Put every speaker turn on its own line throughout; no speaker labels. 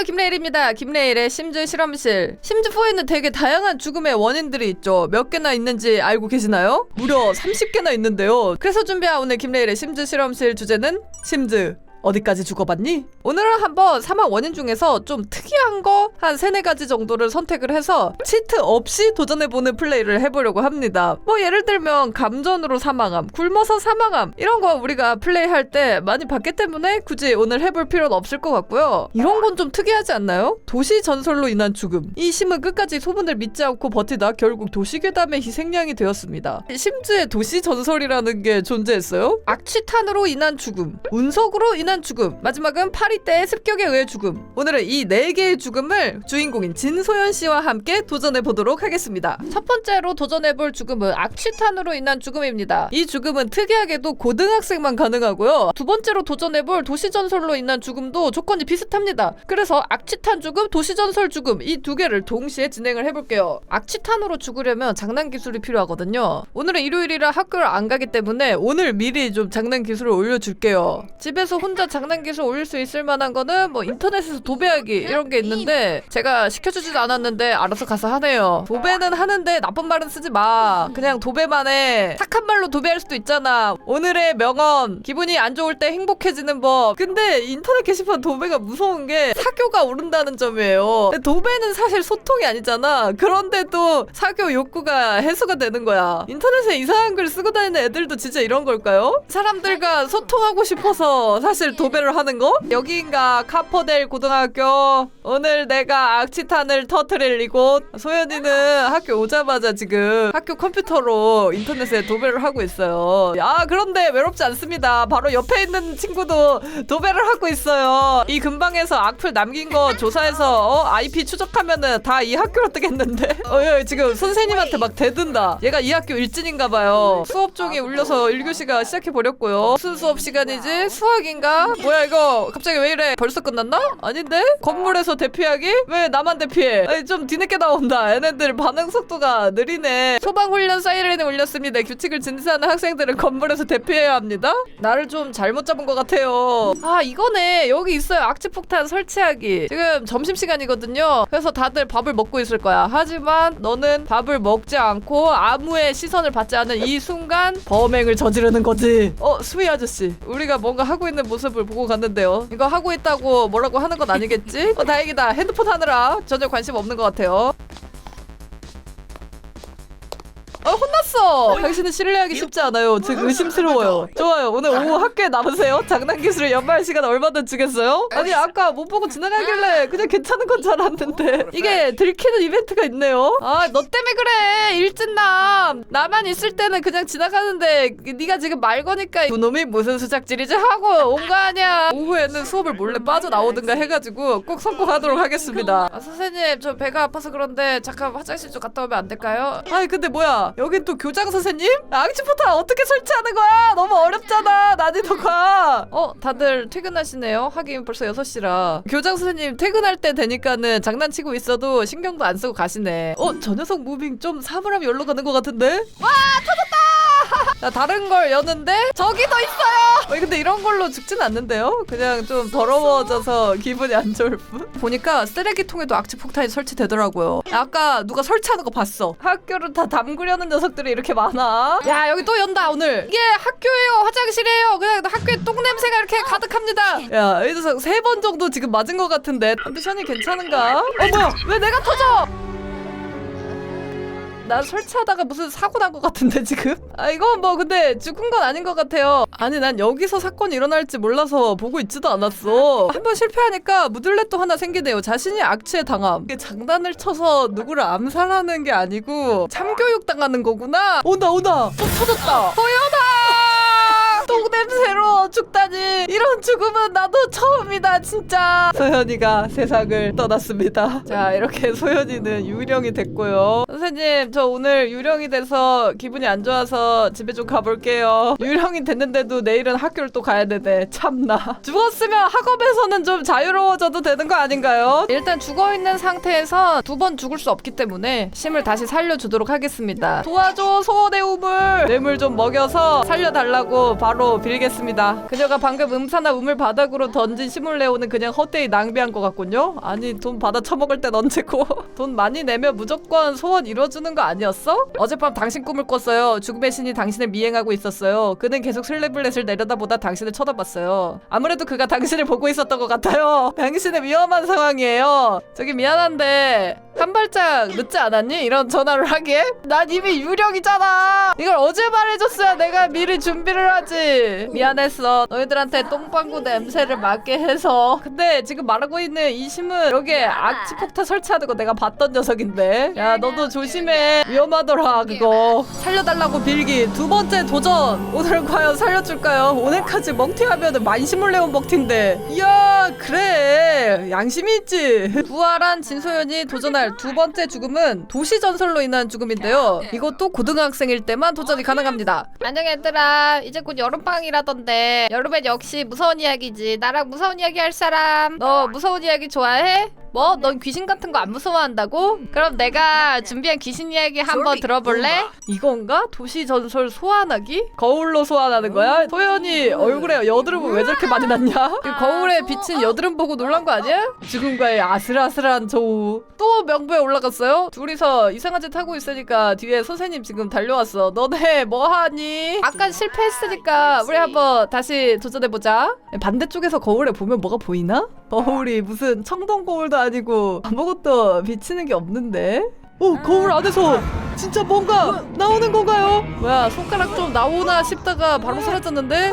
안녕하세요 김레일입니다. 김레일의 심즈 실험실. 심즈4에는 되게 다양한 죽음의 원인들이 있죠. 몇 개나 있는지 알고 계시나요? 무려 30개나 있는데요. 그래서 준비한 오늘 김레일의 심즈 실험실 주제는 심즈. 어디까지 죽어봤니? 오늘은 한번 사망 원인 중에서 좀 특이한 거 한 세네 가지 정도를 선택을 해서 치트 없이 도전해보는 플레이를 해보려고 합니다. 뭐 예를 들면 감전으로 사망함, 굶어서 사망함 이런 거 우리가 플레이할 때 많이 봤기 때문에 굳이 오늘 해볼 필요는 없을 것 같고요. 이런 건 좀 특이하지 않나요? 도시 전설로 인한 죽음. 이 심은 끝까지 소문을 믿지 않고 버티다 결국 도시괴담의 희생양이 되었습니다. 심지어 도시 전설이라는 게 존재했어요? 악취탄으로 인한 죽음, 운석으로 인한 죽음, 마지막은 파리 때의 습격에 의해 죽음. 오늘은 이 네 개의 죽음을 주인공인 진소연 씨와 함께 도전해 보도록 하겠습니다. 첫 번째로 도전해 볼 죽음은 악취탄으로 인한 죽음입니다. 이 죽음은 특이하게도 고등학생만 가능하고요. 두 번째로 도전해 볼 도시 전설로 인한 죽음도 조건이 비슷합니다. 그래서 악취탄 죽음, 도시 전설 죽음 이 두 개를 동시에 진행을 해볼게요. 악취탄으로 죽으려면 장난 기술이 필요하거든요. 오늘은 일요일이라 학교를 안 가기 때문에 오늘 미리 좀 장난 기술을 올려줄게요. 집에서 혼자 장난 기술 올릴 수 있을 만한 거는 뭐 인터넷에서 도배하기 이런 게 있는데 제가 시켜주지도 않았는데 알아서 가서 하네요. 도배는 하는데 나쁜 말은 쓰지 마. 그냥 도배만 해. 착한 말로 도배할 수도 있잖아. 오늘의 명언. 기분이 안 좋을 때 행복해지는 법. 근데 인터넷 게시판 도배가 무서운 게 사교가 오른다는 점이에요. 근데 도배는 사실 소통이 아니잖아. 그런데도 사교 욕구가 해소가 되는 거야. 인터넷에 이상한 글 쓰고 다니는 애들도 진짜 이런 걸까요? 사람들과 소통하고 싶어서 사실 도배를 하는 거? 여기인가 카퍼델 고등학교. 오늘 내가 악취탄을 터트릴 이곳. 소연이는 학교 오자마자 지금 학교 컴퓨터로 인터넷에 도배를 하고 있어요. 아 그런데 외롭지 않습니다. 바로 옆에 있는 친구도 도배를 하고 있어요. 이 근방에서 악플 남긴 거 조사해서 어, IP 추적하면은 다 이 학교로 뜨겠는데? 어, 야, 지금 선생님한테 막 대든다. 얘가 이 학교 일진인가 봐요. 수업 종이 울려서 1교시가 시작해 버렸고요. 무슨 수업 시간이지? 수학인가? 뭐야 이거 갑자기 왜 이래? 벌써 끝났나? 아닌데? 건물에서 대피하기? 왜 나만 대피해? 아니, 좀 뒤늦게 나온다. 얘네들 반응 속도가 느리네. 소방 훈련 사이렌을 울렸습니다. 규칙을 진지하는 학생들은 건물에서 대피해야 합니다. 나를 좀 잘못 잡은 것 같아요. 아 이거네. 여기 있어요. 악취폭탄 설치하기. 지금 점심 시간이거든요. 그래서 다들 밥을 먹고 있을 거야. 하지만 너는 밥을 먹지 않고 아무의 시선을 받지 않은 이 순간 범행을 저지르는 거지. 어 수희 아저씨, 우리가 뭔가 하고 있는 모습 을 보고 갔는데요. 이거 하고 있다고 뭐라고 하는 건 아니겠지? 어 다행이다. 핸드폰 하느라 전혀 관심 없는 것 같아요. 어 혼났어. 당신은 신뢰하기 쉽지 않아요. 즉 의심스러워요. 좋아요. 오늘 오후 학교에 남으세요. 장난 기술을 연말 시간 얼마든 주겠어요? 아니 아까 못 보고 지나가길래 그냥 괜찮은 건 줄 알았는데 이게 들키는 이벤트가 있네요. 아 너 때문에 그래 일진남. 나만 있을 때는 그냥 지나가는데 네가 지금 말 거니까 두 놈이 무슨 수작질이지 하고 온 거 아니야. 오후에는 수업을 몰래 빠져나오든가 해가지고 꼭 성공하도록 하겠습니다. 아, 선생님 저 배가 아파서 그런데 잠깐 화장실 좀 갔다 오면 안 될까요? 아니 근데 뭐야 여긴 또 교장 선생님? 앙치포탄 어떻게 설치하는 거야? 너무 어렵잖아. 난이도가. 어 다들 퇴근하시네요. 하긴 벌써 6시라. 교장 선생님 퇴근할 때 되니까는 장난치고 있어도 신경도 안 쓰고 가시네. 어 저 녀석 무빙 좀 사물함이 열로 가는 것 같은데? 와 터졌다! 나 다른 걸 여는데 저기 더 있어요! 어, 근데 이런 걸로 죽진 않는데요? 그냥 좀 더러워져서 기분이 안 좋을 뿐? 보니까 쓰레기통에도 악취 폭탄이 설치되더라고요. 아까 누가 설치하는 거 봤어. 학교를 다 담그려는 녀석들이 이렇게 많아. 야 여기 또 연다 오늘. 이게 학교예요 화장실이에요. 그냥 학교에 똥 냄새가 이렇게 가득합니다. 야이 녀석 세번 정도 지금 맞은 것 같은데. 컨디션이 괜찮은가? 어 뭐야? 왜 내가 터져 나 설치하다가 무슨 사고 난 것 같은데 지금? 아 이건 뭐 근데 죽은 건 아닌 것 같아요. 아니 난 여기서 사건이 일어날지 몰라서 보고 있지도 않았어. 한 번 실패하니까 무들렛도 하나 생기네요. 자신이 악취에 당함. 이게 장난을 쳐서 누구를 암살하는 게 아니고 참교육 당하는 거구나. 온다 온다. 또 터졌다. 소연아! 똥 냄새로 죽다니. 이런 죽음은 나도 처음이다 진짜. 소연이가 세상을 떠났습니다. 자 이렇게 소연이는 유령이 됐고요. 선생님 저 오늘 유령이 돼서 기분이 안 좋아서 집에 좀 가볼게요. 유령이 됐는데도 내일은 학교를 또 가야 되네. 참나. 죽었으면 학업에서는 좀 자유로워져도 되는 거 아닌가요? 일단 죽어있는 상태에서 두 번 죽을 수 없기 때문에 심을 다시 살려주도록 하겠습니다. 도와줘 소원의 우물. 뇌물 좀 먹여서 살려달라고 바로 빌겠습니다. 그녀가 방금 음사나 우물 바닥으로 던진 시몰레오는 그냥 헛되이 낭비한 것 같군요. 아니 돈 받아 처먹을 땐 언제고 돈 많이 내면 무조건 소원 이뤄주는 거 아니었어? 어젯밤 당신 꿈을 꿨어요. 죽음의 신이 당신을 미행하고 있었어요. 그는 계속 슬래블렛을 내려다보다 당신을 쳐다봤어요. 아무래도 그가 당신을 보고 있었던 것 같아요. 당신은 위험한 상황이에요. 저기 미안한데 한 발짝 늦지 않았니? 이런 전화를 하기에? 난 이미 유령이잖아. 이걸 어제 말해줬어야 내가 미리 준비를 하지. 미안했어. 너희들한테 똥방구 냄새를 맡게 해서. 근데 지금 말하고 있는 이 심은 여기 에 악취 폭탄 설치하는 거 내가 봤던 녀석인데. 야 너도 조심해. 위험하더라 그거. 살려달라고 빌기. 두 번째 도전. 오늘 과연 살려줄까요? 오늘까지 먹튀하면 만시몰레온 먹튀인데. 이야 그래. 양심이 있지. 부활한 진소연이 도전할 두 번째 죽음은 도시 전설로 인한 죽음인데요. 이것도 고등학생일 때만 도전이 가능합니다. 안녕 얘들아. 이제 곧 여름방 이라던데. 여름엔 역시 무서운 이야기지. 나랑 무서운 이야기 할 사람. 너 무서운 이야기 좋아해? 뭐? 넌 귀신 같은 거 안 무서워한다고? 그럼 내가 준비한 귀신 이야기 한번 들어볼래? 이건가? 도시 전설 소환하기? 거울로 소환하는 거야? 소연이 얼굴에 여드름은 왜 저렇게 많이 났냐? 그 거울에 비친 여드름 보고 놀란 거 아니야? 지금과의 아슬아슬한 저우 또 명부에 올라갔어요? 둘이서 이상한 짓 하고 있으니까 뒤에 선생님 지금 달려왔어 너네 뭐하니? 아까 실패했으니까 우리 한번 다시 도전해보자 반대쪽에서 거울에 보면 뭐가 보이나? 거울이 무슨 청동 거울도 아니고 아무것도 비치는 게 없는데? 오 거울 안에서 진짜 뭔가 나오는 건가요? 뭐야 손가락 좀 나오나 싶다가 바로 사라졌는데?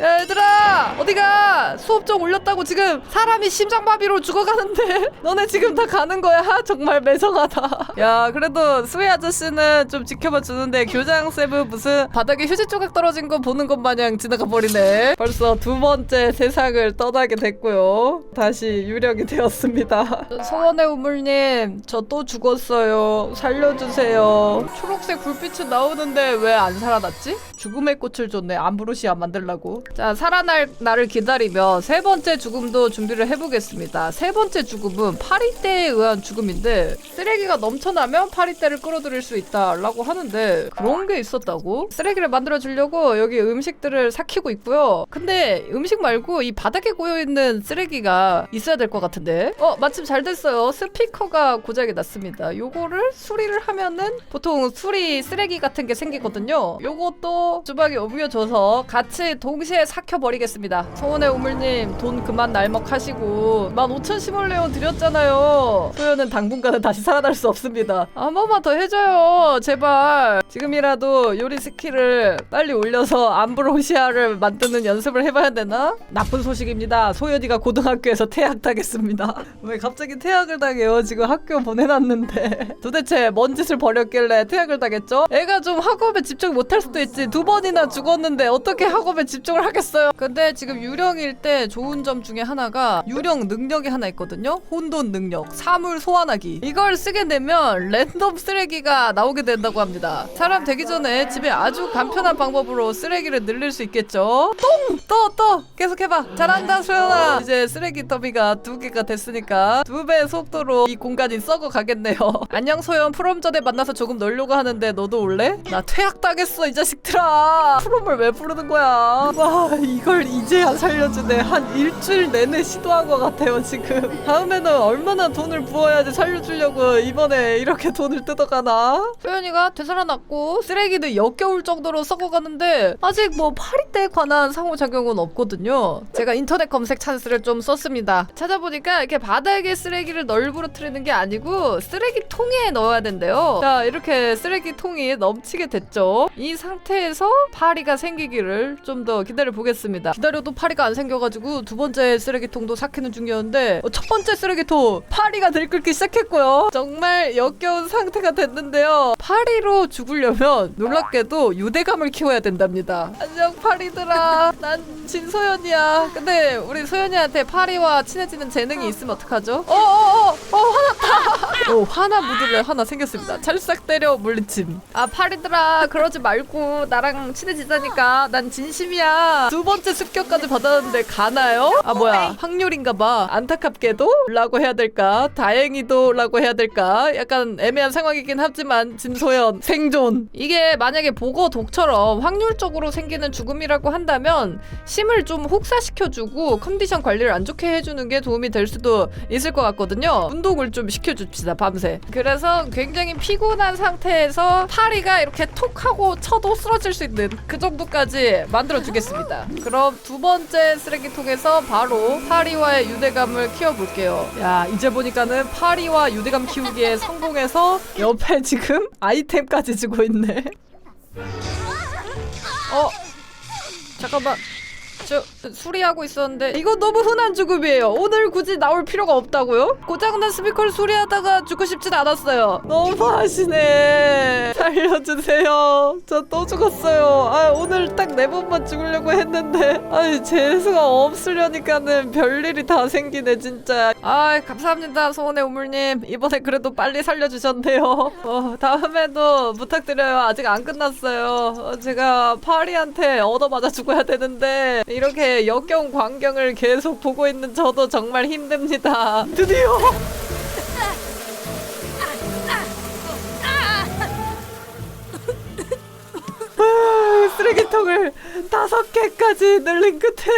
야, 얘들아 어디가? 수업 좀 올렸다고 지금 사람이 심장마비로 죽어가는데 너네 지금 다 가는 거야? 정말 매정하다. 야 그래도 수혜 아저씨는 좀 지켜봐 주는데 교장 쌤은 무슨 바닥에 휴지 조각 떨어진 거 보는 것 마냥 지나가 버리네. 벌써 두 번째 세상을 떠나게 됐고요. 다시 유령이 되었습니다. 소원의 우물님 저 또 죽었어요. 살려주세요. 초록색 불빛이 나오는데 왜 안 살아났지? 죽음의 꽃을 줬네. 암브로시아 만들라고 자 살아날 나를 기다리며 세 번째 죽음도 준비를 해보겠습니다. 세 번째 죽음은 파리떼에 의한 죽음인데 쓰레기가 넘쳐나면 파리떼를 끌어들일 수 있다라고 하는데 그런 게 있었다고? 쓰레기를 만들어 주려고 여기 음식들을 삭히고 있고요. 근데 음식 말고 이 바닥에 고여있는 쓰레기가 있어야 될 것 같은데? 어 마침 잘 됐어요. 스피커가 고장이 났습니다. 요거를 수리를 하면은 보통 수리 쓰레기 같은 게 생기거든요. 요것도 주방에 옮겨줘서 같이 동시에 삭혀버리겠습니다. 소원의 우물님 돈 그만 날먹하시고. 15,000 시몰레온 드렸잖아요. 소연은 당분간은 다시 살아날 수 없습니다. 한 번만 더 해줘요 제발. 지금이라도 요리 스킬을 빨리 올려서 암브로시아를 만드는 연습을 해봐야 되나? 나쁜 소식입니다. 소연이가 고등학교에서 퇴학당했습니다. 왜 갑자기 퇴학을 당해요? 지금 학교 보내놨는데. 도대체 뭔 짓을 벌였길래 퇴학을 당했죠? 애가 좀 학업에 집중 못할 수도 있지. 두 번이나 죽었는데 어떻게 학업에 집중을 하겠어요. 근데 지금 유령일 때 좋은 점 중에 하나가 유령 능력이 하나 있거든요. 혼돈 능력 사물 소환하기. 이걸 쓰게 되면 랜덤 쓰레기가 나오게 된다고 합니다. 사람 되기 전에 집에 아주 간편한 방법으로 쓰레기를 늘릴 수 있겠죠? 똥! 또! 또! 계속 해봐. 잘한다 소연아. 이제 쓰레기 더미가 두 개가 됐으니까 두 배의 속도로 이 공간이 썩어 가겠네요. 안녕 소연. 프롬 전에 만나서 조금 놀려고 하는데 너도 올래? 나 퇴학당했어 이 자식들아. 프롬을 왜 부르는 거야? 와 이걸 이제야 살려주네. 한 일주일 내내 시도한 것 같아요 지금. 다음에는 얼마나 돈을 부어야지 살려주려고 이번에 이렇게 돈을 뜯어가나? 소연이가 되살아났고 쓰레기는 역겨울 정도로 썩어가는데 아직 뭐 파리떼에 관한 상호작용은 없거든요. 제가 인터넷 검색 찬스를 좀 썼습니다. 찾아보니까 이렇게 바닥에 쓰레기를 널브러뜨리는 게 아니고 쓰레기통에 넣어야 된대요. 자 이렇게 쓰레기통이 넘치게 됐죠. 이 상태에서 파리가 생기기를 좀 더 기다려 보겠습니다. 기다려도 파리가 안 생겨가지고 두 번째 쓰레기통도 삭히는 중이었는데 어, 첫 번째 쓰레기통 파리가 들끓기 시작했고요. 정말 역겨운 상태가 됐는데요. 파리로 죽으려면 놀랍게도 유대감을 키워야 된답니다. 안녕 파리들아. 난 진소연이야. 근데 우리 소연이한테 파리와 친해지는 재능이 있으면 어떡하죠? 어어어 어, 화났다 오 화나 무드를 하나 생겼습니다. 찰싹 때려 물리침. 아 파리들아 그러지 말고 나랑 친해지자니까 난 진심이야. 두 번째 습격까지 받았는데 가나요? 아 뭐야 확률인가봐. 안타깝게도 라고 해야 될까? 다행히도 라고 해야 될까? 약간 애매한 상황이긴 하지만 진소연 생존. 이게 만약에 보고 독처럼 확률적으로 생기는 죽음이라고 한다면 심을 좀 혹사시켜주고 컨디션 관리를 안 좋게 해주는 게 도움이 될 수도 있을 것 같거든요. 운동을 좀 시켜줍시다 밤새. 그래서 굉장히 피곤한 상태에서 파리가 이렇게 톡 하고 쳐도 쓰러질 수 있는 그 정도까지 만들어 주겠습니다. 그럼 두 번째 쓰레기통에서 바로 파리와의 유대감을 키워볼게요. 야 이제 보니까는 파리와 유대감 키우기에 성공해서 옆에 지금 아이템까지 주고 있네. 어 잠깐만 저 수리하고 있었는데 이거 너무 흔한 죽음이에요. 오늘 굳이 나올 필요가 없다고요? 고장난 스피커를 수리하다가 죽고 싶진 않았어요. 너무 하시네 살려주세요. 저 또 죽었어요. 아 오늘 딱 네 번만 죽으려고 했는데. 아니 재수가 없으려니까는 별일이 다 생기네 진짜. 아 감사합니다 소원의 우물님. 이번에 그래도 빨리 살려주셨네요. 어, 다음에도 부탁드려요. 아직 안 끝났어요. 어, 제가 파리한테 얻어맞아 죽어야 되는데 이렇게 역겨운 광경을 계속 보고 있는 저도 정말 힘듭니다. 드디어 쓰레기통을 다섯 개까지 늘린 끝에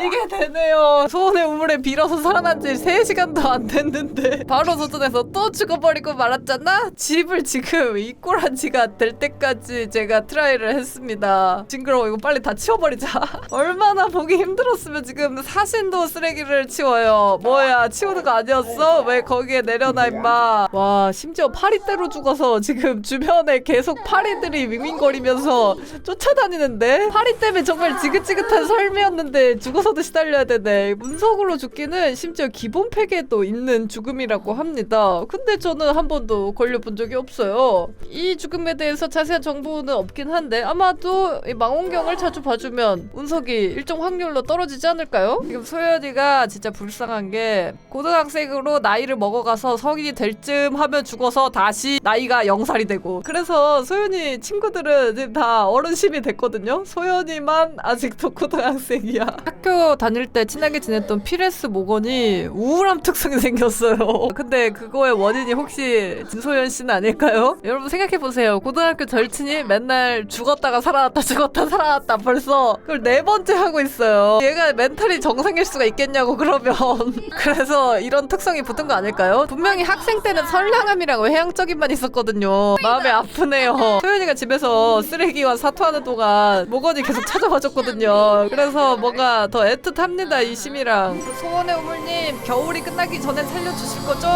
이게 되네요. 소원의 우물에 빌어서 살아난 지 3시간도 안 됐는데 바로 도전해서 또 죽어버리고 말았잖아? 집을 지금 이꼴한 지가 될 때까지 제가 트라이를 했습니다. 징그러워 이거 빨리 다 치워버리자. 얼마나 보기 힘들었으면 지금 사신도 쓰레기를 치워요. 뭐야 치우는 거 아니었어? 왜 거기에 내려놔 임마. 와 심지어 파리떼로 죽어서 지금 주변에 계속 파리들이 윙윙거리면서 쫓아다니는데 파리 때문에 정말 지긋지긋한 삶이었는데 죽 어서도 시달려야 되네 문석으로 죽기는 심지어 기본 팩에도 있는 죽음이라고 합니다 근데 저는 한 번도 걸려본 적이 없어요 이 죽음에 대해서 자세한 정보는 없긴 한데 아마도 이 망원경을 자주 봐주면 운석이 일정 확률로 떨어지지 않을까요? 지금 소연이가 진짜 불쌍한 게 고등학생으로 나이를 먹어가서 성인이 될 쯤 하면 죽어서 다시 나이가 0살이 되고 그래서 소연이 친구들은 지금 다 어른심이 됐거든요. 소연이만 아직도 고등학생이야. 학교 다닐 때 친하게 지냈던 피레스 모건이 우울함 특성이 생겼어요. 근데 그거의 원인이 혹시 진소연 씨는 아닐까요? 여러분 생각해 보세요. 고등학교 절친이 맨날 죽었다가 살아났다 죽었다 살아났다 벌써 그걸 네 번째 하고 있어요. 얘가 멘탈이 정상일 수가 있겠냐고 그러면 그래서 이런 특성이 붙은 거 아닐까요? 분명히 학생 때는 선량함이라고 해양적인만 있었거든요. 마음이 아프네요. 소연이가 집에서 쓰레기와 사투하는 동안 모건이 계속 찾아와줬거든요. 그래서 뭔가 더 애틋합니다 이 심이랑. 소원의 우물님 겨울이 끝나기 전에 살려주실 거죠?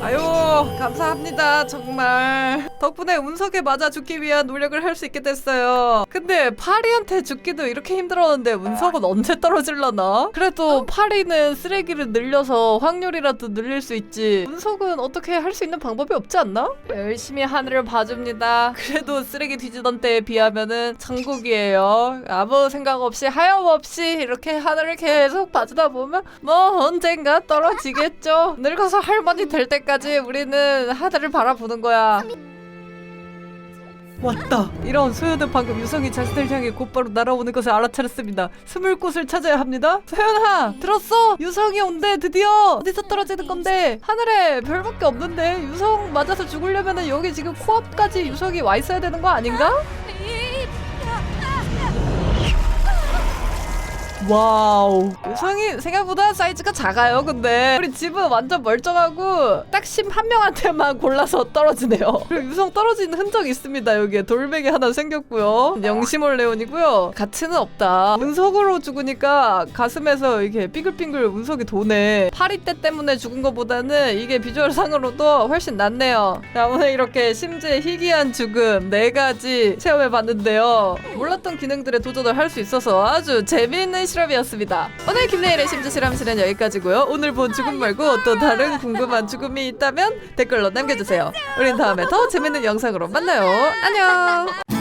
아유 감사합니다 정말. 덕분에 운석에 맞아 죽기 위한 노력을 할 수 있게 됐어요. 근데 파리한테 죽기도 이렇게 힘들었는데 운석은 언제 떨어질라나? 그래도 파리는 쓰레기를 늘려서 확률이라도 늘릴 수 있지. 운석은 어떻게 할 수 있는 방법이 없지 않나? 열심히 하늘을 봐줍니다. 그래도 쓰레기 뒤지던 때에 비하면은 천국이에요. 아무 생각 없이 하염없이 이렇게 하늘을 계속 봐주다 보면 뭐 언젠가 떨어지겠죠. 늙어서 할머니 될 때까지 우리는 하늘을 바라보는 거야. 왔다. 이런 소연은 방금 유성이 자신을 향해 곧바로 날아오는 것을 알아차렸습니다. 숨을 곳을 찾아야 합니다. 소연아, 들었어? 유성이 온대 드디어. 어디서 떨어지는 건데? 하늘에 별밖에 없는데 유성 맞아서 죽으려면은 여기 지금 코앞까지 유성이 와 있어야 되는 거 아닌가? 와우. 유성이 생각보다 사이즈가 작아요 근데. 우리 집은 완전 멀쩡하고 딱 심 한 명한테만 골라서 떨어지네요. 그리고 유성 떨어지는 흔적이 있습니다 여기에. 돌멩이 하나 생겼고요. 영심올레온이고요. 가치는 없다. 운석으로 죽으니까 가슴에서 이게 삐글삐글 운석이 도네. 파리떼 때문에 죽은 것보다는 이게 비주얼 상으로도 훨씬 낫네요. 자 오늘 이렇게 심지의 희귀한 죽음 네 가지 체험해봤는데요. 몰랐던 기능들에 도전을 할 수 있어서 아주 재미있는 실험 이었습니다. 오늘 김내일의 심지 실험실은 여기까지고요. 오늘 본 죽음 말고 또 다른 궁금한 죽음이 있다면 댓글로 남겨주세요. 우린 다음에 더 재밌는 영상으로 만나요. 안녕.